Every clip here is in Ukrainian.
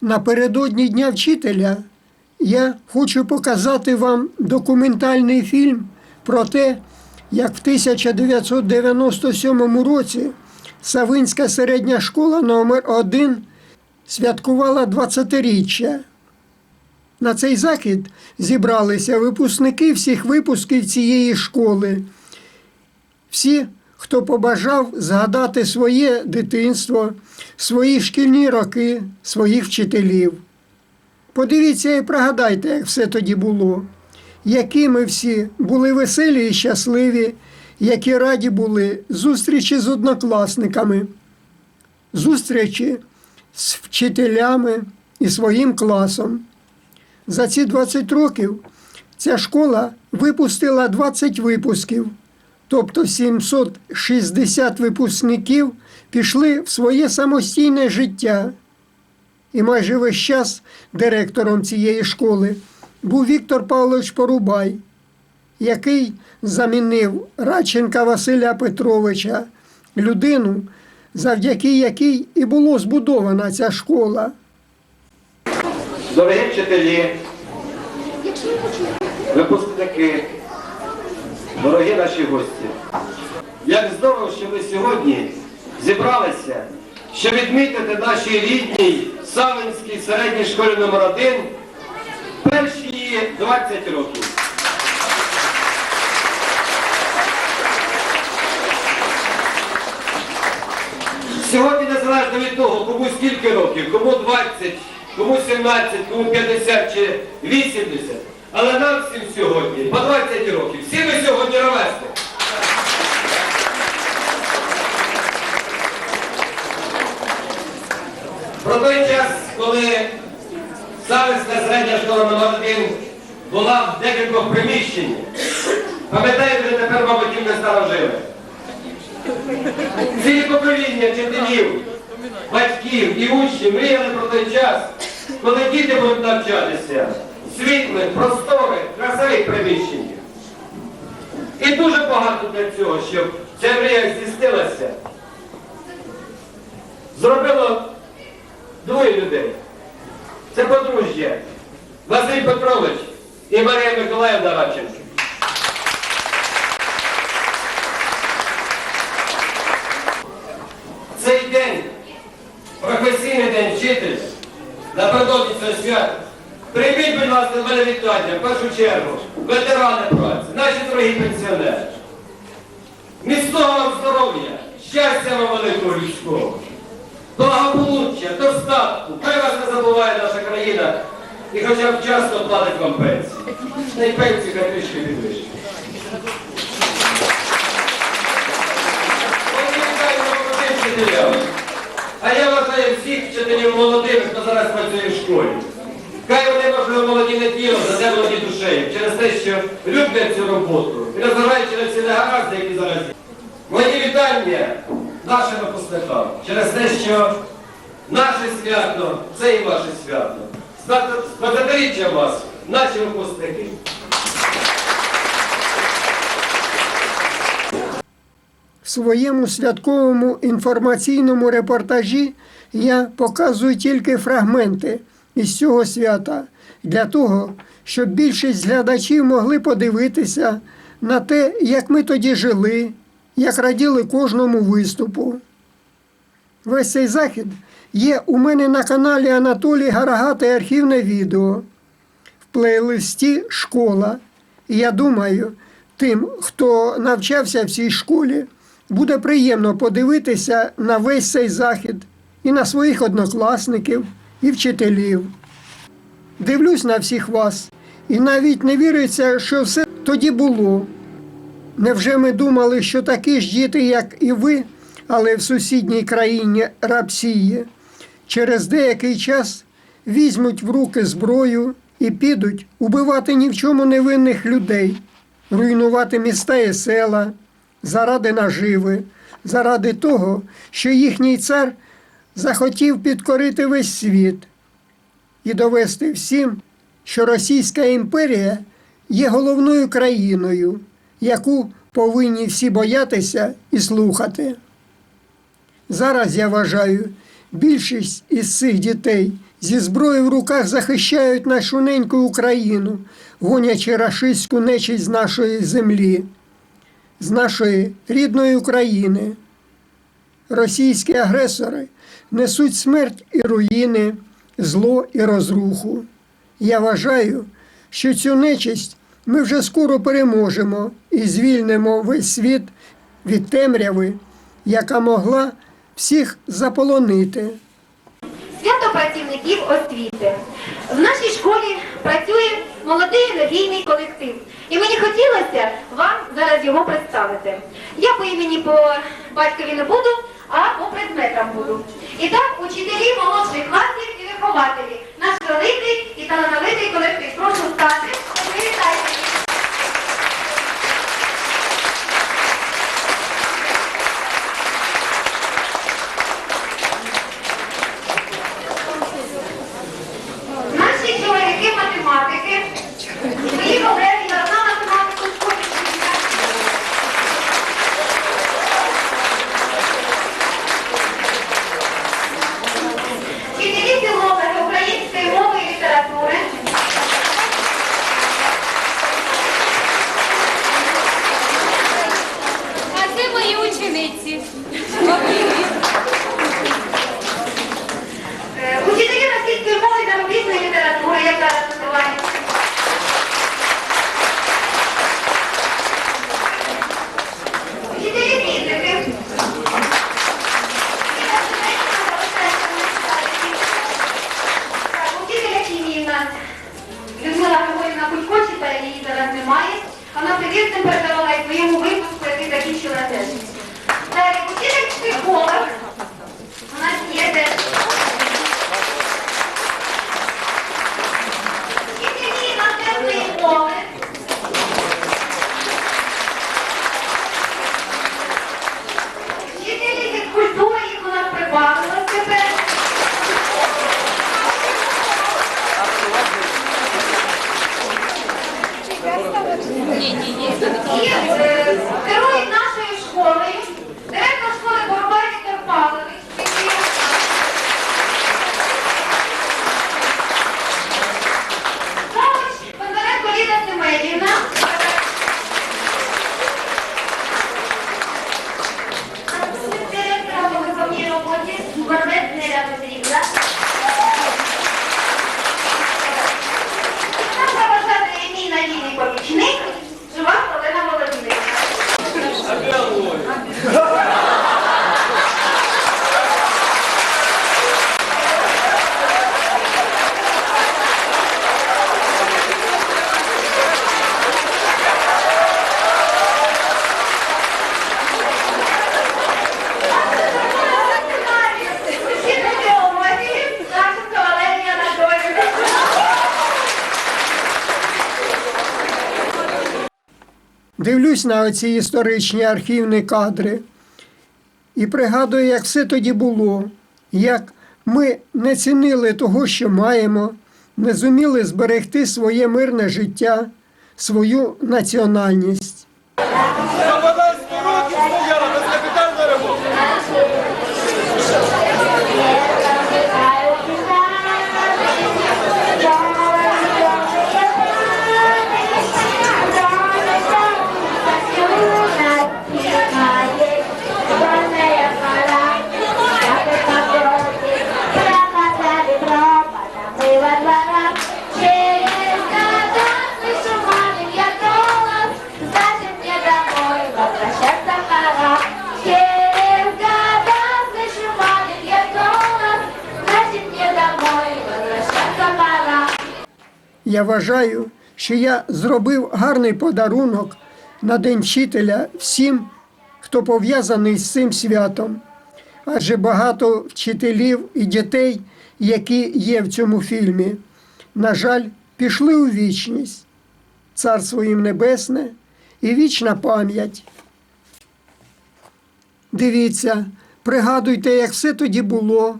Напередодні Дня вчителя я хочу показати вам документальний фільм про те, як в 1997 році Савинська середня школа номер 1 святкувала 20-річчя. На цей захід зібралися випускники всіх випусків цієї школи. Всі, хто побажав згадати своє дитинство, свої шкільні роки, своїх вчителів. Подивіться і пригадайте, як все тоді було, які ми всі були веселі і щасливі, які раді були зустрічі з однокласниками, зустрічі з вчителями і своїм класом. За ці 20 років ця школа випустила 20 випусків, тобто 760 випускників пішли в своє самостійне життя. І майже весь час директором цієї школи був Віктор Павлович Порубай, який замінив Радченка Василя Петровича, людину, завдяки якій і було збудована ця школа. Дорогі вчителі, випускники, дорогі наші гості. Як здорово, що ви сьогодні зібралися, щоб відмітити нашій рідній Савинській середній школі номер 1 перші її 20 років. Сьогодні незалежно від того, кому скільки років, кому 20, кому 17, кому 50 чи 80. Але нам всім сьогодні по 20 років. Всі ми сьогодні ровесник. Про той час, коли Савинська середня школа номер 1 була в декількох приміщеннях, пам'ятаєте, тепер, мабуть, їм не старожили. Цілі покоління вчителів, батьків і учнів мріяли про той час, коли діти будуть навчатися в світлих, просторих, красивих приміщеннях. І дуже багато для цього, щоб ця мрія здійснилася, зробило двоє людей. Це подружжя Василь Петрович і Марія Миколаївна Радченко. Цей день, професійний день вчителя, напередодні свята, прийміть, будь ласка, мене вітання, в першу чергу, ветерани праці, наші дорогі пенсіонери. Міцного вам здоров'я, щастя вам великого людського, благополуччя, достатку, хай вас не забуває наша країна і хоча б вчасно платить вам пенсії. Та й пенсії хай трішки підвищить. А я вважаю всіх вчителів молодих, хто зараз працює в школі. Хай вони, можливо, молоді не тілом, зате молоді душею, через те, що люблять цю роботу. І незважаючи на всі негаразди, які зараз є. Мої вітання нашим випускникам через те, що наше свято це і ваше свято. З 20-річчям вас, наші випускники. В своєму святковому інформаційному репортажі я показую тільки фрагменти із цього свята для того, щоб більшість глядачів могли подивитися на те, як ми тоді жили, як раділи кожному виступу. Весь цей захід є у мене на каналі Анатолій Гарагатий архівне відео в плейлисті Школа. І я думаю, тим, хто навчався в цій школі, буде приємно подивитися на весь цей захід і на своїх однокласників і вчителів. Дивлюсь на всіх вас, і навіть не віриться, що все тоді було. Невже ми думали, що такі ж діти, як і ви, але в сусідній країні Рапсії, через деякий час візьмуть в руки зброю і підуть убивати ні в чому невинних людей, руйнувати міста і села заради наживи, заради того, що їхній цар захотів підкорити весь світ і довести всім, що Російська імперія є головною країною, яку повинні всі боятися і слухати. Зараз я вважаю, більшість із цих дітей, зі зброєю в руках захищають нашу неньку Україну, гонячи рашистську нечість з нашої землі, з нашої рідної України. Російські агресори несуть смерть і руїни, зло і розруху. Я вважаю, що цю нечисть ми вже скоро переможемо і звільнимо весь світ від темряви, яка могла всіх заполонити. Свято працівників освіти. В нашій школі працює молодий енергійний колектив. І мені хотілося вам зараз його представити. Я по імені по батькові не буду, а по предметам буду. І так, учителі молодших класів і вихователі. Наш великий і талановитий колектив. Прошу стати. Дивлюсь на оці історичні архівні кадри і пригадую, як все тоді було, як ми не цінили того, що маємо, не зуміли зберегти своє мирне життя, свою національність. Я вважаю, що я зробив гарний подарунок на День вчителя всім, хто пов'язаний з цим святом. Адже багато вчителів і дітей, які є в цьому фільмі, на жаль, пішли у вічність. Царство їм небесне і вічна пам'ять. Дивіться, пригадуйте, як все тоді було.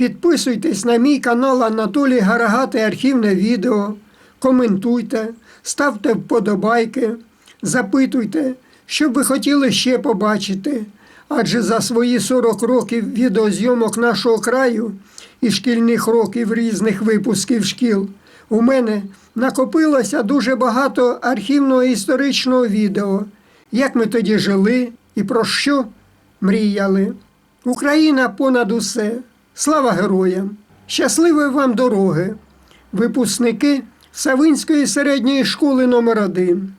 Підписуйтесь на мій канал Анатолій Гарагатий архівне відео, коментуйте, ставте вподобайки, запитуйте, що ви хотіли ще побачити. Адже за свої 40 років відеозйомок нашого краю і шкільних років різних випусків шкіл у мене накопилося дуже багато архівного історичного відео, як ми тоді жили і про що мріяли. Україна понад усе. Слава героям! Щасливої вам дороги! Випускники Савинської середньої школи номер 1